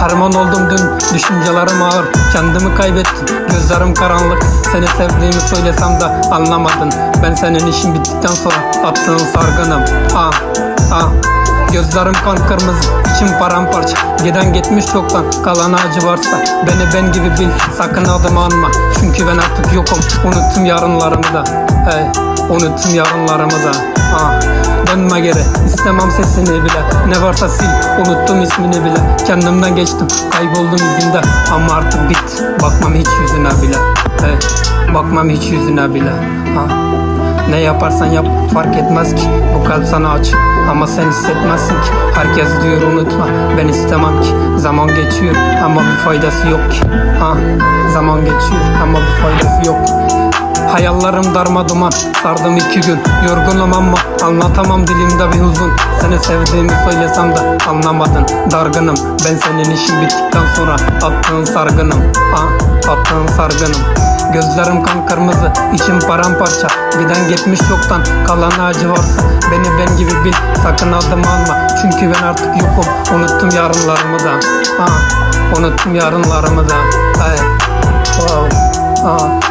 Harman oldum dün düşüncelerim ağır. Kendimi kaybettim gözlerim karanlık. Seni sevdiğimi söylesem de anlamadın. Ben senin işin bittikten sonra attığın sargınım. Ah ah. Gözlerim kan kırmızı, içim paramparça. Giden gitmiş çoktan, kalan acı varsa Beni ben gibi bil, sakın adımı anma. Çünkü ben artık yokum, unuttum yarınlarımı da. Hey, unuttum yarınlarımı da. Ah. Dönme geri, istemem sesini bile. Ne varsa sil, unuttum ismini bile. Kendimden geçtim, kayboldum izinde Ama artık bit, bakmam hiç yüzüne bile. Hey, bakmam hiç yüzüne bile. Ah. Ne yaparsan yap fark etmez ki. Bu kalp sana açık ama sen hissetmezsin ki. Herkes diyor unutma ben istemem ki. Zaman geçiyor ama bir faydası yok ki. Ha, Zaman geçiyor ama bir faydası yok Hayallerim darma duman sardım iki gün. Yorgunum ama anlatamam dilimde bir huzun. Seni sevdiğimi söylesem de anlamadın. Dargınım ben senin işin bittikten sonra Attığın sargınım. Ha, Attığın sargınım. Gözlerim kan kırmızı, içim paramparça. Giden gitmiş çoktan, kalan acı varsa Beni ben gibi bil, sakın adımı alma Çünkü ben artık yokum, unuttum yarınlarımı da. Ha, Unuttum yarınlarımı da. Hey. wow. ha.